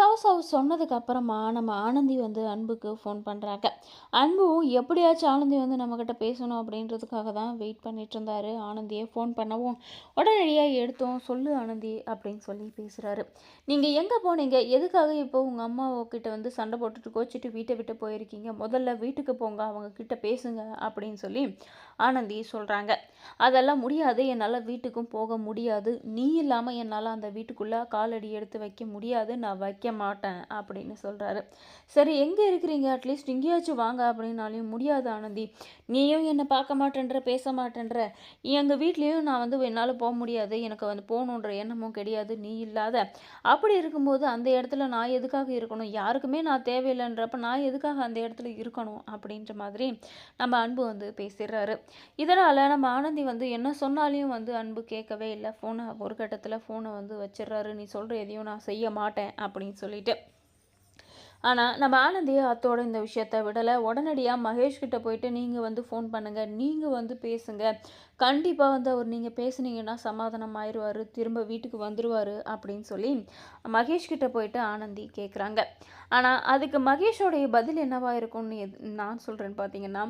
சவ் சவ் சொன்னதுக்கு அப்புறமா நம்ம ஆனந்தி வந்து அன்புக்கு ஃபோன் பண்ணுறாங்க அன்பும் எப்படியாச்சும் ஆனந்தி வந்து நம்மக்கிட்ட பேசணும் அப்படின்றதுக்காக தான் வெயிட் பண்ணிட்டு இருந்தாரு. ஆனந்தியை ஃபோன் பண்ணவும் உடனடியாக எடுத்தோம். சொல்லு ஆனந்தி அப்படின்னு சொல்லி பேசுகிறாரு நீங்கள் எங்கே போனீங்க? எதுக்காக இப்போ உங்கள் அம்மா வந்து சண்டை போட்டுட்டு கோச்சிட்டு வீட்டை விட்டு போயிருக்கீங்க? முதல்ல வீட்டுக்கு போங்க அவங்க கிட்ட பேசுங்க அப்படின்னு சொல்லி ஆனந்தி சொல்கிறாங்க அதெல்லாம் முடியாது. என்னால் வீட்டுக்கும் போக முடியாது. நீ இல்லாமல் என்னால் அந்த வீட்டுக்குள்ளே காலடி எடுத்து வைக்க முடியாது. நான் வைக்க மாட்டேன் அப்படின்னு சொல்கிறாரு சரி எங்கே இருக்கிறீங்க? அட்லீஸ்ட் எங்கேயாச்சும் வாங்க அப்படின்னாலையும் முடியாது ஆனந்தி. நீயும் என்னை பார்க்க மாட்டேன்ற பேச மாட்டேன்ற. எங்கள் வீட்லேயும் நான் வந்து என்னால் போக முடியாது. எனக்கு வந்து போகணுன்ற எண்ணமும் கிடையாது. நீ இல்லாத. அப்படி இருக்கும்போது அந்த இடத்துல நான் எதுக்காக இருக்கணும்? யாருக்குமே நான் தேவையில்லைன்றப்ப நான் எதுக்காக அந்த இடத்துல இருக்கணும்? அப்படின்ற மாதிரி நம்ம அன்பு வந்து பேசிடுறாரு. இதனால் நம்ம ஆனந்த் வந்து என்ன சொன்னாலையும் வந்து அன்பு கேட்கவே இல்லை. ஃபோனை ஒரு கட்டத்தில் ஃபோனை வந்து வச்சிடுறாரு. நீ சொல்கிற எதையும் நான் செய்ய மாட்டேன் அப்படின்னு சொல்லிட்டு. ஆனால் நம்ம ஆனந்தி அத்தோட இந்த விஷயத்த விடலை. உடனடியாக மகேஷ் கிட்ட போயிட்டு நீங்கள் வந்து ஃபோன் பண்ணுங்கள் நீங்கள் வந்து பேசுங்க. கண்டிப்பாக வந்து அவர் நீங்கள் பேசுனீங்கன்னா சமாதானம் ஆயிடுவார் திரும்ப வீட்டுக்கு வந்துடுவார் அப்படின்னு சொல்லி மகேஷ்கிட்ட போயிட்டு ஆனந்தி கேட்குறாங்க ஆனால் அதுக்கு மகேஷோடைய பதில் என்னவாக இருக்கும்னு எது நான் சொல்கிறேன்னு பார்த்தீங்கன்னா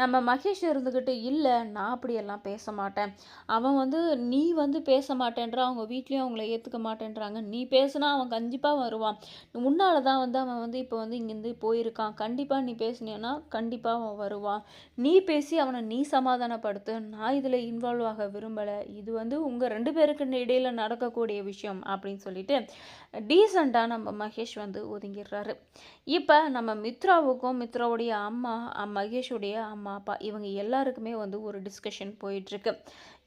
நம்ம மகேஷ் இருந்துக்கிட்டு இல்லை நான் அப்படியெல்லாம் பேச மாட்டேன். அவன் வந்து நீ வந்து பேச மாட்டேன்றா அவங்க வீட்லேயும் அவங்கள ஏற்றுக்க மாட்டேன்றாங்க. நீ பேசுனா அவன் கண்டிப்பாக வருவான். முன்னால் தான் வந்து அவன் வந்து இப்போ வந்து இங்கேருந்து போயிருக்கான். கண்டிப்பாக நீ பேசுனேன்னா கண்டிப்பாக அவன் வருவான். நீ பேசி அவனை நீ சமாதானப்படுத்து. நான் இதில் இன்வால்வ் ஆக விரும்பலை. இது வந்து உங்கள் ரெண்டு பேருக்கு இடையில் நடக்கக்கூடிய விஷயம் அப்படின்னு சொல்லிட்டு டீசெண்டாக நம்ம மகேஷ் வந்து ஒதுங்கிடுறாரு. இப்போ நம்ம மித்ராவுக்கும் மித்ராவுடைய அம்மா மகேஷுடைய அம்மா அப்பா இவங்க எல்லாருக்குமே வந்து ஒரு டிஸ்கஷன் போயிட்டுருக்கு.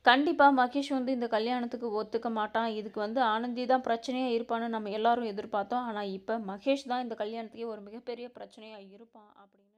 கண்டிப்பாக மகேஷ் வந்து இந்த கல்யாணத்துக்கு ஒத்துக்க மாட்டான். இதுக்கு வந்து ஆனந்தி தான் பிரச்சனையாக இருப்பான்னு நம்ம எல்லாரும் எதிர்பார்த்தோம். ஆனால் இப்போ மகேஷ் தான் இந்த கல்யாணம் கல்யாணத்துக்கே ஒரு மிகப்பெரிய பிரச்சனையாக இருப்பான் அப்படின்னு